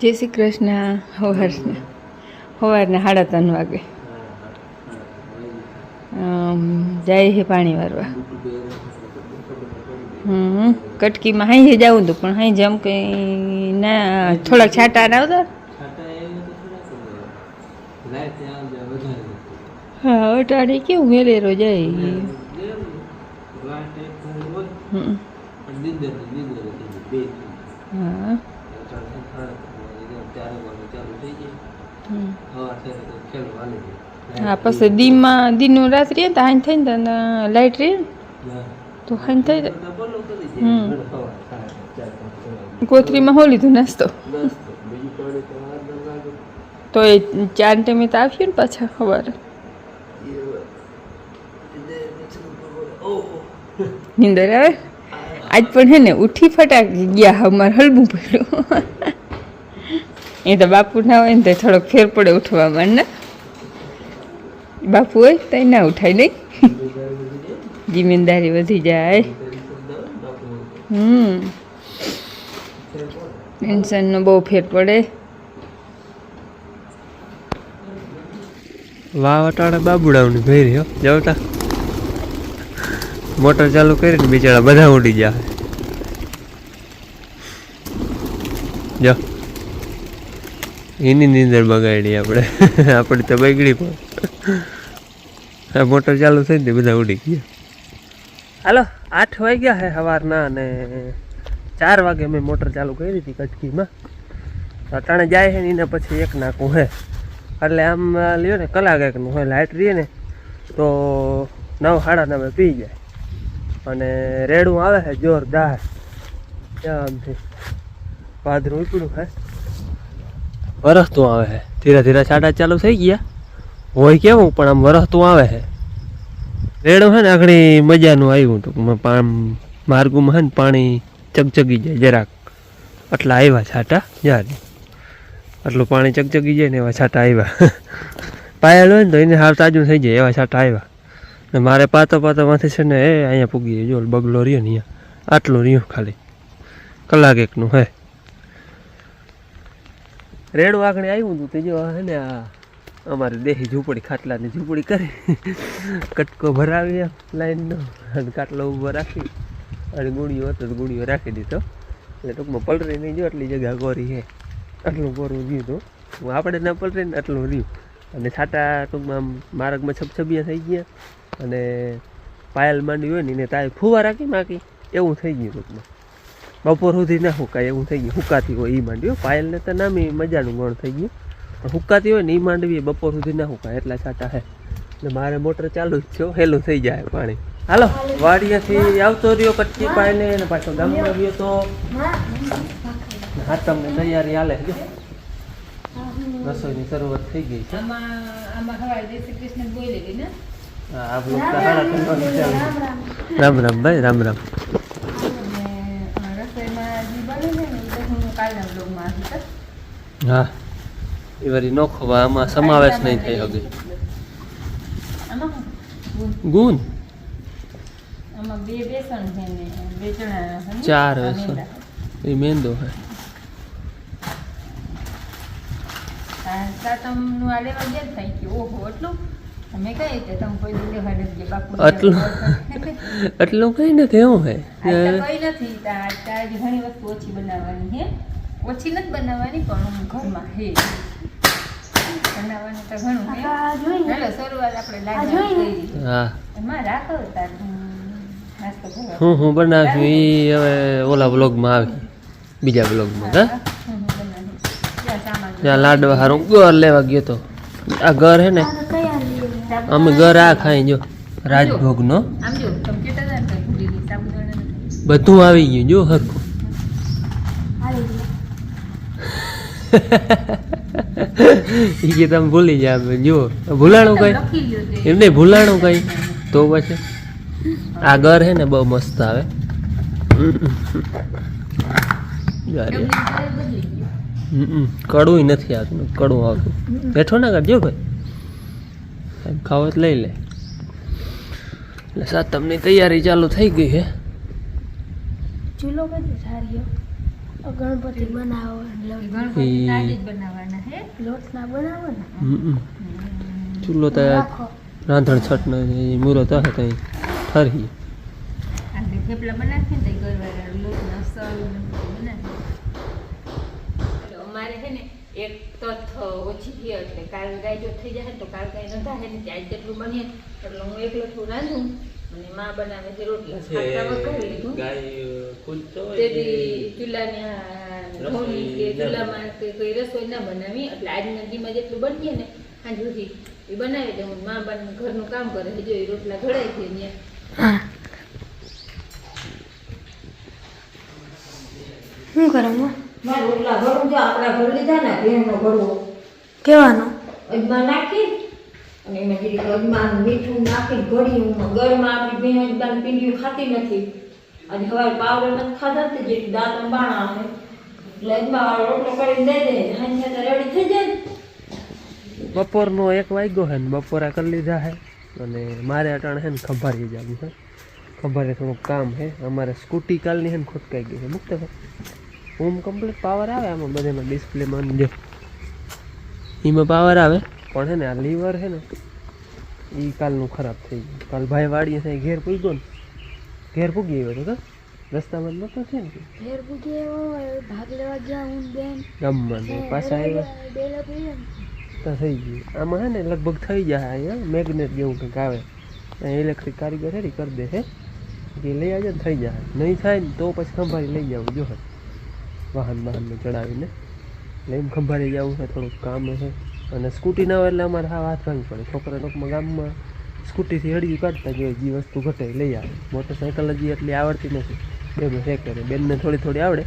જય શ્રી કૃષ્ણ. સવારના સવારના સાડા ત્રણ વાગે. જાય છે પાણી વારવા. હમ, કટકીમાં હાઈ જવું હતું પણ હાઈ જમ કંઈ ના, થોડાક છાંટા ના આવતા હા અટાડી કેવું મેલેરો જાય. હમ. હા હમ. હા પછી દીમાં દીનું રાત રહે તો હાઈ થઈ ને તો રહે હાઈ થઈ જાય. હમ. કોથરીમાં હો લીધું નાસ્તો. તો. એ ચાર ટાઈમે તો આવ્યું ને પાછા સવારે. નીંદર આવે? આજ પણ હે ને ઉઠી ફટાકી ગયા અમારે હલવું પડ્યું એ તો બાપુ ના હોય ને તો થોડોક ફેર પડે ઉઠવામાં, ને? બાપુ હોય તો ના ઉઠાય નહીં. જિમ્મેદારી વધી જાય. હમ. ટેન્શનનો બહુ ફેર પડે. વાહ વટાડા બાબુડાઓની ભેરી હો જવટા મોટર ચાલુ કરીને બિચારા બધા ઉડી જાય જો એની નીંદર બગાડી આપણે. આપણી તો બગડી પણ. આ મોટર ચાલુ થઈ ને બધા ઉડી ગયા. હાલો, આઠ વાગ્યા હે સવારના અને ચાર વાગે મેં મોટર ચાલુ કરી હતી કચકીમાં અટાણે જાય છે ને એના પછી એક નાખું હે. એટલે આમ લ્યો ને, કલાક એકનું હોય લાઇટ રહીએ ને, તો નવ, સાડા નવે પી જાય. અને રેડું આવે છે જોરદાર. આમથી પાદરું ઉપડું હે. વરસતું આવે છે ધીરે ધીરે છાંટા ચાલુ થઈ ગયા. હોય કેવું, પણ આમ વરસતું આવે છે રેડું છે ને આગળ મજાનું આવ્યું પામ, માર્ગોમાં છે ને પાણી ચકચકી જાય જરાક. આટલા આવ્યા છાંટા? યાર. આટલું પાણી ચકચકી જાય ને એવા છાંટા આવ્યા. પાયેલ હોય ને તો એને હાર તાજું થઈ જાય એવા છાંટા આવ્યા. ને મારે પાતો પાતોમાંથી છે ને એ અહીંયા પૂગી જો, બગલો રહ્યો ને અહીંયા. આટલું રહ્યું ખાલી. કલાક એકનું હે. રેડું આગળ આવ્યું હતું તે જો ને આ અમારે દેહી ઝૂંપડી, ખાટલાની ઝૂંપડી કરી. કટકો ભરાવી લાઈનનો અને કાટલો ઊભો રાખી. અને ગુણીઓ હતો તો ગુણીઓ રાખી દીધો. એટલે ટૂંકમાં પલરી નહીં જો આટલી જગ્યા ગોરી છે આટલું ગોરું રહ્યું હતું. હું આપણે ના પલરી આટલું રહ્યું. અને છાટા ટૂંકમાં આમ માર્ગમાં છબછબિયા થઈ ગયા. અને પાયલ માંડી હોય ને એને તાય ફુવા રાખી માકી એવું થઈ ગયું ટૂંકમાં. બપોર સુધી ના હુકાય એવું થઈ ગયું. હુકાતી હોય એ માંડવી. પાયલને તો નામી મજાનું ગણ થઈ ગયું. પણ હુકાતી હોય ને એ માંડવી બપોર સુધી ના હુકાય એટલા છાટા હે. એટલે મારે મોટર ચાલુ જ છે હેલું થઈ જાય પાણી. હાલો વાડિયાથી આવતો રહ્યો કચ્છી પાયલે ને પાછો ગામમાં રહ્યો તો. હા તમને તૈયારી હાલે જો રસોઈની શરૂઆત થઈ ગઈ છે. ને. રામ રામ ભાઈ રામ રામ અને અ, રસોઈમાં જે બને છે ને એ તો હું કાલના બ્લોગમાં આપીશ હો. હા. એ વળી નોખો આમાં સમાવેશ નહીં થઈ શકે ગુણ? ને ને? ચાર વેસણ એ મેંદો હે. ને એટલું? કઈ નથી. બાપુ આટલું? કઈ નથી એવું હે? કઈ નથી ઘણી વસ્તુ ઓછી બનાવવાની હે. ઓછી નથી બનાવવાની પણ હું ઘરમાં હે. બનાવવાનું તો ઘણું હે. શરૂઆત આપણે લાગી હા. એમાં રાખો તાર. હું હું બનાવ્યું એ હવે ઓલા બ્લોગમાં આવી. બીજા બ્લોગમાં હા? બનાવી. ત્યાં લાડવા હારું ઘર લેવા ગયો તો. આ ઘર હે ને? અમે ઘર આ ખાઈ જો રાજભોગનો. બધું આવી ગયું જો હરખું. કે તમે ભૂલી જાય જુઓ. ભૂલાણું કઈ. એમ નહીં ભૂલાણું કઈ? તો પછી? આ ઘર હે ને બહુ મસ્ત આવે. કડવું નથી આવતું કડવું આવતું. બેઠો ના કરજો ભાઈ. એમ ખાવો લઈ લે. એટલે સાતમની તૈયારી ચાલુ થઈ ગઈ છે? ચૂલો બધું સારી ગણપતિ બનાવો ગણપતિ ઈ- જ બનાવવાના હે? લોટના બનાવો ને. ચૂલો તો રાંધણ છટ નો હશે તો ઠરી આપણે થેપલા બનાવીએ ને લોટના સળ ને બધું બનાવીએ. અમારે છે ને એક તથ ઓછી થઈ એટલે કાલ ગાય જો થઈ જાય ને તો કાલ ગાય નતા હે ને ત્યાં જેટલું બનીએ એટલે હું એકલું થોડું રાંધું અને માં બનાવે છે રોટલા. વઘારી લીધું. તેથી ચૂલાને ઘઉંની કે ચૂલામાં કે કોઈ રસોઈ ના બનાવી એટલે આજના દીમાં જેટલું બનીએ ને સાંજ સુધી એ બનાવી દઉં મા બન ઘરનું કામ કરે છે. જો એ રોટલા ઘડાય છે ને. હા. શું કરો માં રોટલા ભરું જો આપણા ભરી લીધા ને ભેણનો ભરવો કેવાનો? નાખી અને એમાં જરીક અજમાન મીઠું નાખી ઘડીયું ગળમાં આપણી ભેણ અજમાની પીંડિયું ખાતી નથી. અને હવે પાવડર નથી ખાધા તે જેટલું દાંત બાણા આવે. એટલે અજમા રોટલો કરીને દઈ દે હાંજે તો રેડી થઈ જાય. બપોરનો એક વાગ્યો છે ને, બપોરા કરી લીધા હે. અને મારે અટાણે હે ને ખંભારી જવાનું છે ખંભારી થોડુંક કામ છે અમારે સ્કૂટી કાલની છે ને ખોટકાઈ ગઈ છે. મુક્ત હોમ કમ્પ્લીટ પાવર આવે આમાં બધામાં ડિસ્પ્લેમાં જો. એમાં પાવર આવે. પણ છે ને આ લીવર છે ને એ કાલનું ખરાબ થઈ ગયું. કાલ ભાઈ વાડીએ છે ઘેર પૂગ્યો ને ઘેર પૂગી ગયો હતો તો રસ્તામાં જ નહોતો છે ને. ફેર પૂછે ભાગ લેવા ગયા હું બેન. ગામમાં ને પાછા આવ્યા. ડેલા પીએ તો થઈ ગયું. આમાં હે ને લગભગ થઈ જાય અહીંયા મેગ્નેટ જેવું કંઈક આવે. અહીંયા ઇલેક્ટ્રિક કારીગર હેરી કરી દે છે કે લઈ આવજો ને થઈ જાય. નહીં થાય ને તો પછી ખંભાળી લઈ જવું જો વાહન વાહનને ચડાવીને. એટલે એમ ખંભાળી જવું છે થોડુંક કામ છે અને સ્કૂટી ના હોય એટલે અમારે હા હાથ ભાંગી પડે. છોકરા ટૂંકમાં ગામમાં સ્કૂટીથી હળવી કાઢતા જોઈએ જે વસ્તુ ઘટે લઈ આવે. મોટરસાઇકલ હજી એટલી આવડતી નથી. બે શેક કરે. બેનને થોડી થોડી આવડે.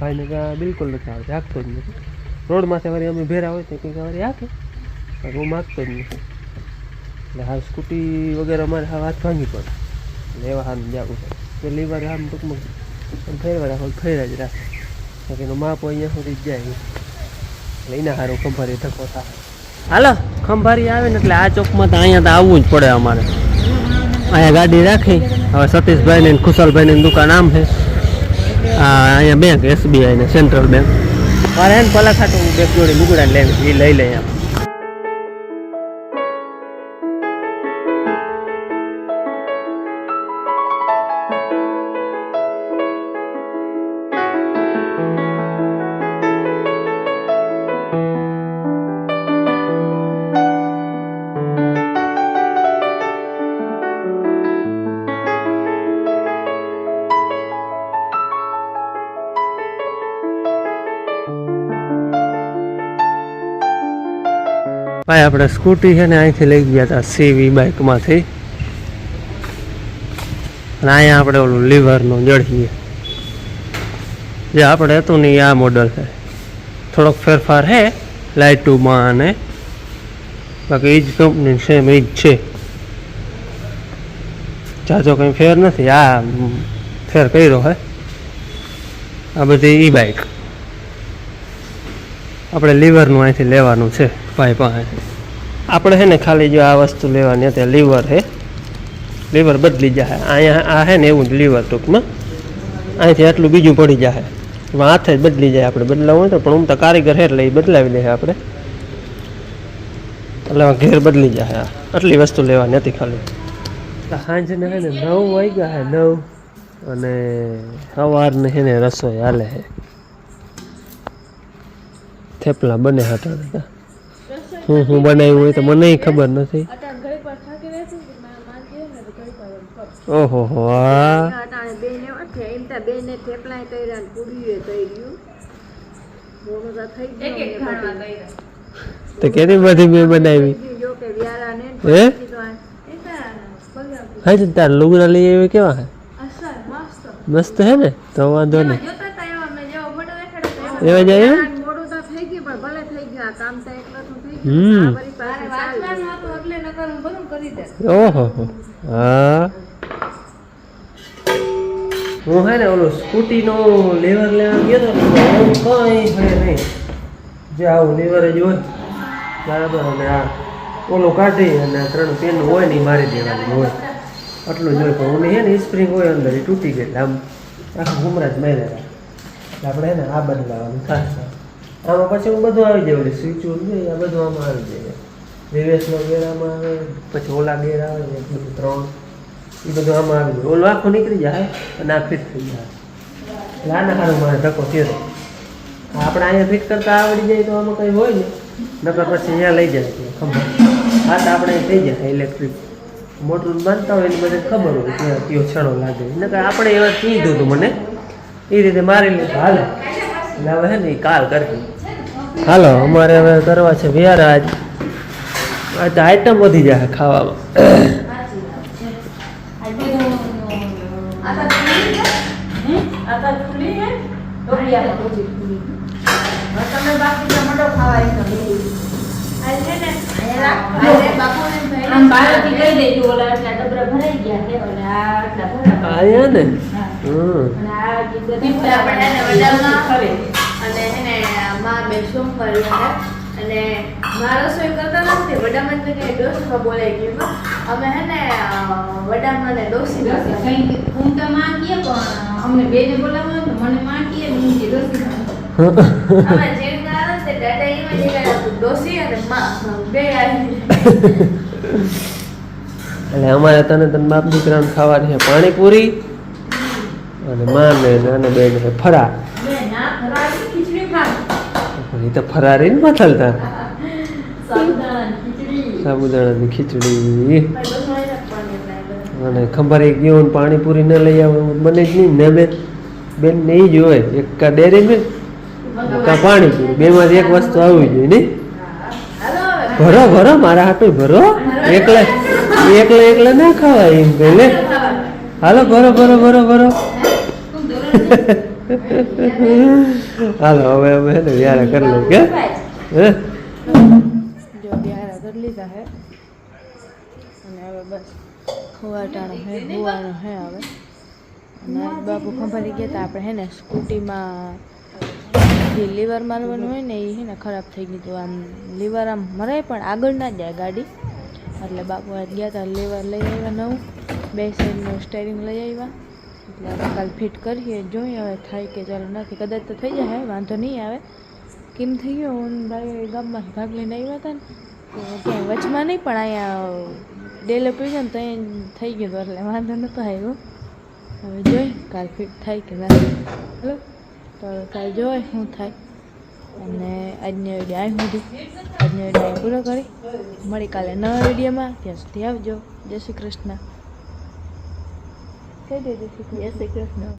ભાઈને કાં બિલકુલ નથી આવડતી, હાંકતો જ નથી. રોડમાંથી વળી અમે ભેરા હોય તો કંઈક વળી હાકે. હું માગતો જ નથી. એટલે હા સ્કૂટી વગેરે અમારે હા હાથ ભાંગી પડે. એટલે એવા હાથ જાગું છે. પેલી વાર આમ ટૂંકમાં ફેરવા રાખો ફેરા જ રાખે. બાકી માપ અહીંયા સુધી જાય. એના સારું ખંભારી ધક્કો થાય. હાલો, ખંભારી આવે ને એટલે આ ચોકમાં તો અહીંયા તો આવવું જ પડે અમારે. અહીંયા ગાડી રાખી. હવે સતીશભાઈ ને ખુશાલભાઈની દુકાન આમ છે. અહીંયા બેંક એસબીઆઈ ને સેન્ટ્રલ બેંક મારે એને પલા ખાતું બેગ જોડી લુગડા લઈને એ લઈ લઈએ આમ. ભાઈ, આપણે સ્કૂટી છે ને અહીંથી લઈ ગયા હતા સીવી બાઇકમાંથી અને અહીંયા આપણે ઓલું લીવરનું જડીએ જે આપણે હતું ને આ મોડલ છે. થોડોક ફેરફાર છે લાઇટુમાં અને બાકી એ જ કંપની સેમ એ જ છે. જાજો કંઈ ફેર નથી, આ ફેર કર્યો હે. આ બધી ઈ બાઇક આપણે લીવરનું અહીંથી લેવાનું છે ભાઈ પાસે. આપણે છે ને ખાલી જો આ વસ્તુ લેવાની હતી લીવર હે. લીવર બદલી જાય અહીંયા આ હે ને એવું જ લીવર ટૂંકમાં. અહીંથી આટલું બીજું પડી જાય હાથે જ બદલી જાય આપણે. બદલાવું હોય તો, પણ હું તો કારીગર હે એટલે એ બદલાવી લે આપણે. એટલે ઘેર બદલી જાય આટલી વસ્તુ લેવાની હતી ખાલી. સાંજના હે ને નવ વાગ્યા હે, નવ. અને સવારને હે ને રસોઈ હાલે છે થેપલા બને હતા હું હું બનાવ્યું હોય તો મને ખબર નથી. ઓહો હો તો કેની બધી મેં બનાવી? હે? હા તો તાર લુગડા લઈ આવી કેવા હે? મસ્ત હે ને? તો વાંધો નહીં. એવા જાય દે ઓહો હા. હું. હે ને ઓલું સ્કૂટીનો લેવર લેવા ગયો તો કંઈ હે નહીં. જે આવું લેવર જ હોય. બરાબર અને આ ઓલું કાઢી અને આ ત્રણ પેન હોય ને એ મારી દેવાની હોય. આટલું જ હોય પણ ઓલી હે ને સ્પ્રિંગ હોય અંદર એ તૂટી ગઈ આમ આખા ગુમરા જ માર્યા. આપણે હે ને આ બદલાવાનું થશે આમાં પછી હું બધું આવી જાય ઓલી સ્વિચ છે આ બધું આમાં આવી જાય. રિવેસનો ગેર આમાં આવે, પછી ઓલા ગેર આવે ને ત્રણ એ બધું આમાં આવી જાય. ઓલું આખું નીકળી જાય અને આ ફિટ થઈ જાય. લાના સારું મારે ધક્કો થયો. આપણે અહીંયા ફિટ કરતા આવડી જાય તો આમાં કંઈ હોય ને, નકર પછી અહીંયા લઈ જાય ખબર. હા તો આપણે થઈ જાય ઇલેક્ટ્રિક મોટર બાંધતા હોય એની બધે ખબર હોય ત્યાં કયો છણો લાગે. નકર આપણે એવા કીધું હતું મને એ રીતે મારી લીધું હાલે. એટલે હવે હે ને એ કાલ કરવી. હાલો અમારે હવે કરવા છે વ્યારાજ આ તો આઈટમ વધી જાય ખાવામાં. આમ બાળકી કહી દેજો ઓલા આટલા ડબરા ભરાઈ ગયા છે અને આ આટલા ભરા આયા ને. હમ માં બે સોમવાર હતા અને મારા રસોઈ કરતા નથી વડામાં તો કે ડોસમાં બોલાઈ ગયું અમે હે ને વડામાં ને ડોસી નથી કંઈ હું તો માંગીએ પણ અમને બેને બોલાવો તો મને માંગીએ હું જે દસ અમે જેડના આવે તે દાદા એમાં જગ્યા ડોસી અને માં બે આવી એટલે અમારે તને તને બાપ દીકરાને ખાવાની છે પાણીપુરી અને માં ને નાના બેન છે ફરા બે ના ફરાળી ખીચડી ખાય પણ એ તો ફરારી ને મથલતા સાબુદાણા સાબુદાણાની ખીચડી. અને ખબર એક ગયો પાણીપુરી ન લઈ આવે મને જ નહીં. ને બેન બેન ને જ હોય. એક કા ડેરી મિલ્ક કા પાણીપુરી. બેમાંથી એક વસ્તુ આવવી જોઈએ નહીં? ભરો ભરો મારા હાટું ભરો. એકલા એકલા એકલા ના ખાવાય એમ કહે હાલો ભરો ભરો ભરો ભરો. હાલો, હવે અમે હે ને વ્યારે કરી લઉં કે? જો બિહારા કરી લીધા હે. અને હવે બસ ખવાટાણો હે હોવાનો હે હવે. અને બાપુ ખંભારી ગયા હતા આપણે હે ને સ્કૂટીમાં જે લીવર મારવાનું હોય ને એ હે ને ખરાબ થઈ ગયું હતું આમ લીવર આમ મરાય પણ આગળ ના જાય ગાડી. એટલે બાપુ ગયા હતા લીવર લઈ આવ્યા નવું. બે સાઈડનું સ્ટેરિંગ લઈ આવ્યા. એટલે હવે કાલ ફિટ કરીએ. જોઈએ હવે થાય કે ચાલો નથી. કદાચ તો થઈ જાય વાંધો નહીં આવે. કેમ થઈ ગયો? હું ભાઈ ગામમાં ભાગ લઈને આવ્યા હતા ને. ક્યાંય વચમાં નહીં, પણ અહીંયા ડેલે ગયો ને તો થઈ ગયું એટલે વાંધો નહોતો આવ્યો. હવે જોઈ, કાલ ફિટ થાય કે ના હલો? તો કાલ જોઈ શું થાય. અને આજની વીડિયો અહીં સુધી. આજની વીડિયો પૂરો કરી. મળી કાલે નવા વિડીયોમાં ત્યાં સુધી આવજો. જય શ્રી કૃષ્ણ. કહી દે જય શ્રી કૃષ્ણ